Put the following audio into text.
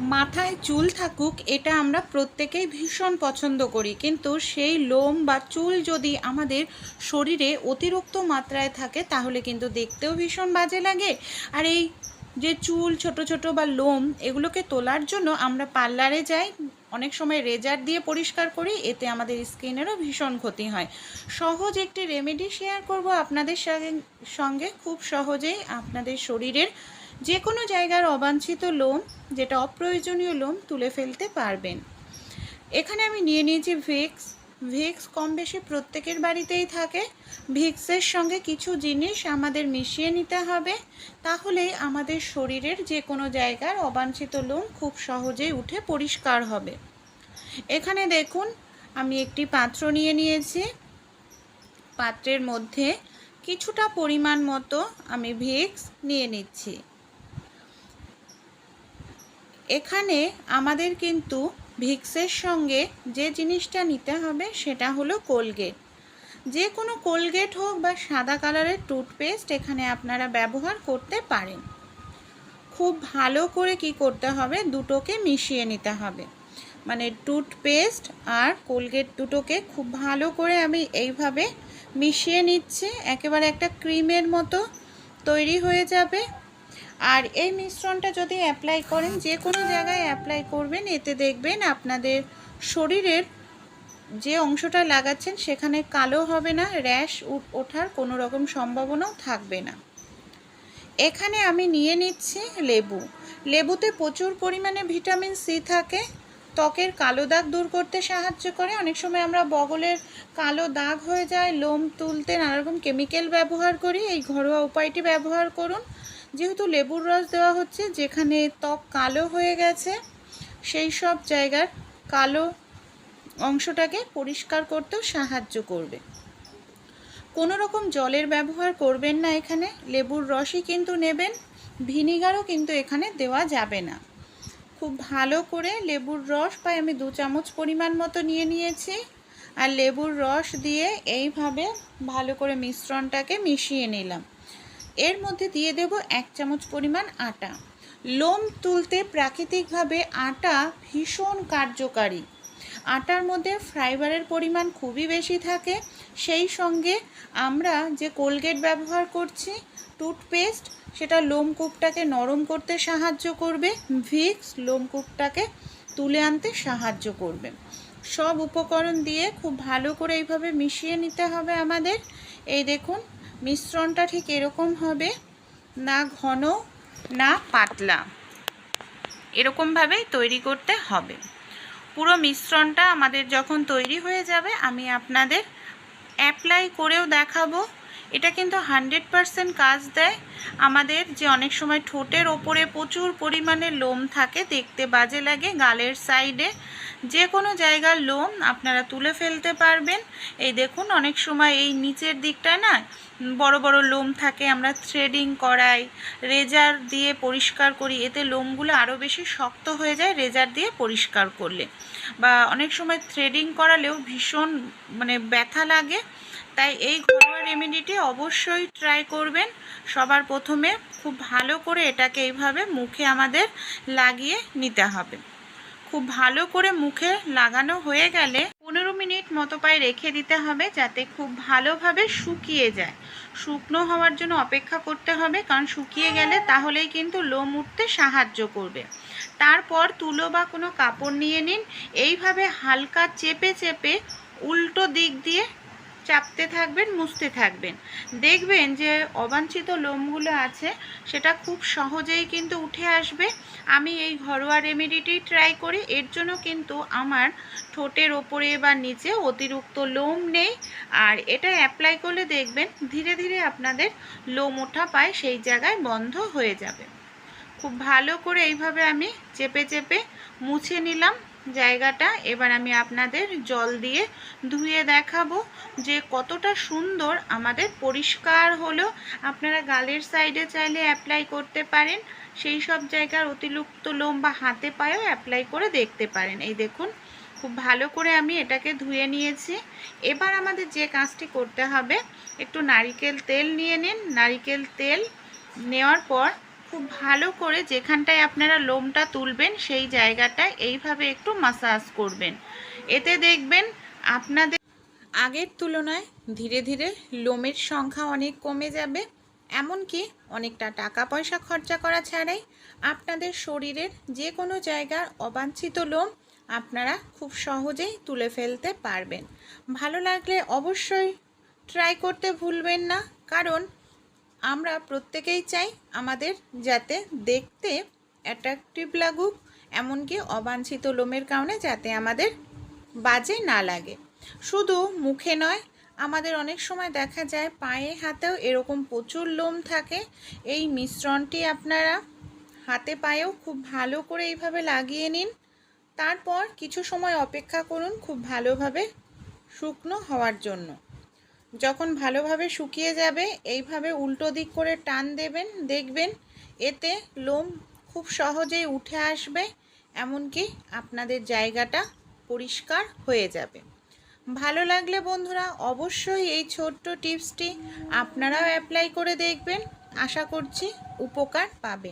মাথায় চুল থাকুক, এটা আমরা প্রত্যেকেই ভীষণ পছন্দ করি। কিন্তু সেই লোম বা চুল যদি আমাদের শরীরে অতিরিক্ত মাত্রায় থাকে, তাহলে কিন্তু দেখতেও ভীষণ বাজে লাগে। আর এই যে চুল, ছোট ছোট বা লোম, এগুলোকে তোলার জন্য আমরা পার্লারে যাই, অনেক সময় রেজার দিয়ে পরিষ্কার করি, এতে আমাদের স্কিনেরও ভীষণ ক্ষতি হয়। সহজ একটি রেমেডি শেয়ার করব আপনাদের সঙ্গে- খুব সহজেই আপনাদের শরীরের যে কোনো জায়গার অবাঞ্ছিত লোম, যেটা অপ্রয়োজনীয় লোম, তুলে ফেলতে পারবেন। এখানে আমি নিয়ে নিয়েছি ভিক্স। ভিক্স কম বেশি প্রত্যেকের বাড়িতেই থাকে। ভিক্সের সঙ্গে কিছু জিনিস আমাদের মিশিয়ে নিতে হবে। তাহলেই আমাদের শরীরের যে কোনো জায়গার অবাঞ্ছিত লোম খুব সহজেই উঠে পরিষ্কার হবে। এখানে দেখুন, আমি একটি পাত্র নিয়ে নিয়েছি। পাত্রের মধ্যে কিছুটা পরিমাণ মতো আমি ভিক্স নিয়ে নিচ্ছি। এখানে আমাদের কিন্তু ভিক্সের সঙ্গে যে জিনিসটা নিতে হবে সেটা হলো কোলগেট। যে কোনো কোলগেট হোক বা সাদা কালারের টুথপেস্ট এখানে আপনারা ব্যবহার করতে পারেন। খুব ভালো করে কি করতে হবে? দুটোকে মিশিয়ে নিতে হবে। মানে টুথপেস্ট আর কোলগেট দুটোকে খুব ভালো করে আমি এইভাবে মিশিয়ে নিচ্ছি। একেবারে একটা ক্রিমের মতো তৈরি হয়ে যাবে। আর এই মিশ্রণটা যদি অ্যাপ্লাই করেন যে কোনো জায়গায় অ্যাপ্লাই করবেন, এতে দেখবেন আপনাদের শরীরের যে অংশটা লাগাচ্ছেন, সেখানে কালো হবে না র্যাশ ওঠার কোনো রকম সম্ভাবনাও থাকবে না। এখানে আমি নিয়ে নিচ্ছি লেবু। লেবুতে প্রচুর পরিমাণে ভিটামিন সি থাকে। ত্বকের কালো দাগ দূর করতে সাহায্য করে। অনেক সময় আমরা বগলের কালো দাগ হয়ে যায়, লোম, তুলতে নানারকম কেমিক্যাল ব্যবহার করি। এই ঘরোয়া উপায়টি ব্যবহার করুন। যেহেতু লেবুর রস দেওয়া হচ্ছে, যেখানে ত্বক কালো হয়ে গেছে, সেই সব জায়গার কালো অংশটাকে পরিষ্কার করতেও সাহায্য করবে। কোনো রকম জলের ব্যবহার করবেন না এখানে, লেবুর রসই কিন্তু নেবেন, ভিনিগারও কিন্তু এখানে দেওয়া যাবে না। খুব ভালো করে লেবুর রস, প্রায় আমি দু চামচ পরিমাণ মতো নিয়ে নিয়েছি, আর লেবুর রস দিয়ে এইভাবে ভালো করে মিশ্রণটাকে মিশিয়ে নিলাম। এর মধ্যে দিয়ে দেব এক চামচ পরিমাণ আটা। লোম তুলতে প্রাকৃতিকভাবে আটা ভীষণ কার্যকারী। আটার মধ্যে ফাইবারের পরিমাণ খুবই বেশি থাকে। সেই সঙ্গে আমরা যে কোলগেট ব্যবহার করছি, টুথপেস্ট, সেটা লোমকূপটাকে নরম করতে সাহায্য করবে, ভিক্স লোমকূপটাকে তুলে আনতে সাহায্য করবে। সব উপকরণ দিয়ে খুব ভালো করে এইভাবে মিশিয়ে নিতে হবে আমাদের। এই দেখুন মিশ্রণটা ঠিক এরকম হবে, না ঘন, না পাতলা। এরকমভাবেই তৈরি করতে হবে। পুরো মিশ্রণটা আমাদের যখন তৈরি হয়ে যাবে, আমি আপনাদের অ্যাপ্লাই করেও দেখাবো। এটা কিন্তু হান্ড্রেড পারসেন্ট কাজ দেয়। আমাদের যে অনেক সময় ঠোঁটের ওপরে প্রচুর পরিমাণে লোম থাকে, দেখতে বাজে লাগে গালের সাইডে যে কোনো জায়গার লোম আপনারা তুলে ফেলতে পারবেন। এই দেখুন, অনেক সময় এই নিচের দিকটায় না বড় বড় লোম থাকে, আমরা থ্রেডিং করাই রেজার দিয়ে পরিষ্কার করি, এতে লোমগুলো আরও বেশি শক্ত হয়ে যায় রেজার দিয়ে পরিষ্কার করলে। বা অনেক সময় থ্রেডিং করালেও ভীষণ মানে ব্যথা লাগে, তাই এই ঘরোয়া রেমেডিটি অবশ্যই ট্রাই করবেন। সবার প্রথমে খুব ভালো করে এটাকে এইভাবে মুখে আমাদের লাগিয়ে নিতে হবে। খুব ভালো করে মুখে লাগানো হয়ে গেলে পনেরো মিনিট মতো পায়ে রেখে দিতে হবে যাতে খুব ভালোভাবে শুকিয়ে যায়। শুকনো হওয়ার জন্য অপেক্ষা করতে হবে, কারণ শুকিয়ে গেলে তাহলেই কিন্তু লোম উঠতে সাহায্য করবে। তারপর তুলো বা কোনো কাপড় নিয়ে নিন। এইভাবে হালকা চেপে চেপে উল্টো দিক দিয়ে চাপতে থাকবেন, মুছতে থাকবেন। দেখবেন যে অবাঞ্ছিত লোমগুলো আছে, সেটা খুব সহজেই কিন্তু উঠে আসবে। আমি এই ঘরোয়া রেমেডিটি ট্রাই করি। এর জন্য কিন্তু আমার ঠোঁটের ওপরে বা নিচে অতিরিক্ত লোম নেই। আর এটা অ্যাপ্লাই করলে দেখবেন ধীরে ধীরে আপনাদের লোম ওঠা পায়, সেই জায়গায় বন্ধ হয়ে যাবে। খুব ভালো করে এইভাবে আমি চেপে চেপে মুছে নিলাম। জায়গাটা। এবার আমি আপনাদের জল দিয়ে ধুয়ে দেখাবো যে কতটা সুন্দর আমাদের পরিষ্কার হলো। আপনারা গালের সাইডে চাইলে অ্যাপ্লাই করতে পারেন। সেই সব জায়গার অতিরিক্ত লোম বা হাতে পায়েও অ্যাপ্লাই করে দেখতে পারেন। এই দেখুন, খুব ভালো করে আমি এটাকে ধুয়ে নিয়েছি। এবার আমাদের যে কাজটি করতে হবে, একটু নারিকেল তেল নিয়ে নিন। নারিকেল তেল নেওয়ার পর খুব ভালো করে যেখানটায় আপনারা লোমটা তুলবেন, সেই জায়গাটায় এইভাবে একটু মাসাজ করবেন। এতে দেখবেন আপনাদের আগের তুলনায় ধীরে ধীরে লোমের সংখ্যা অনেক কমে যাবে, এমনকি অনেকটা টাকা পয়সা খরচা করা ছাড়াই আপনাদের শরীরের যে কোনো জায়গার অবাঞ্ছিত লোম আপনারা খুব সহজেই তুলে ফেলতে পারবেন। ভালো লাগলে অবশ্যই ট্রাই করতে ভুলবেন না, কারণ আমরা প্রত্যেকেই চাই আমাদের যাতে দেখতে অ্যাট্রাকটিভ লাগুক, এমনকি অবাঞ্ছিত লোমের কারণে যাতে আমাদের বাজে না লাগে। শুধু মুখে নয়, আমাদের অনেক সময় দেখা যায় পায়ে, হাতেও এরকম প্রচুর লোম থাকে। এই মিশ্রণটি আপনারা হাতে পায়েও খুব ভালো করে এইভাবে লাগিয়ে নিন। তারপর কিছু সময় অপেক্ষা করুন খুব ভালোভাবে শুকনো হওয়ার জন্য। যখন ভালোভাবে শুকিয়ে যাবে, এইভাবে উল্টো দিক করে টান দেবেন, দেখবেন এতে লোম খুব সহজেই উঠে আসবে, এমনকি আপনাদের জায়গাটা পরিষ্কার হয়ে যাবে। ভালো লাগলে বন্ধুরা অবশ্যই এই ছোট্ট টিপসটি আপনারাও অ্যাপ্লাই করে দেখবেন। আশা করছি উপকার পাবেন।